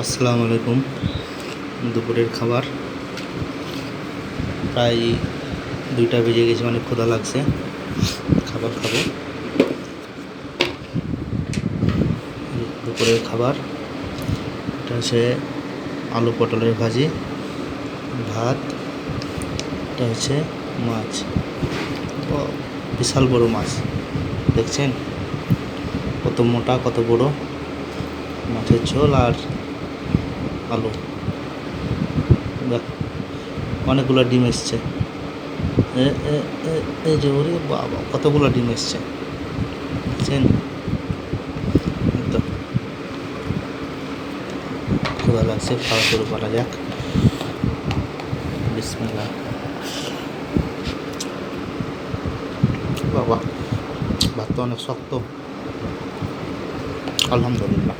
আসসালামু আলাইকুম। দুপুরের খাবার। প্রায় দুইটা বেজে গেছে, অনেক ক্ষুধা লাগছে। খাবার খাব। দুপুরের খাবার। এটা হচ্ছে আলু পটলের ভাজি, ভাত, এটা হচ্ছে মাছ। বিশাল বড় মাছ। দেখছেন? কত মোটা, কত বড় মাছের ঝোল আর আলু দেখ, অনেকগুলো ডিম এসছে। এই যে ওরে বাবা, কতগুলো ডিম এসছে। এই তো। ক্ষুধা লাগছে খাওয়া শুরু করা যাক। বিসমিল্লাহ। বাবা, ভাত তো অনেক শক্ত। আলহামদুলিল্লাহ।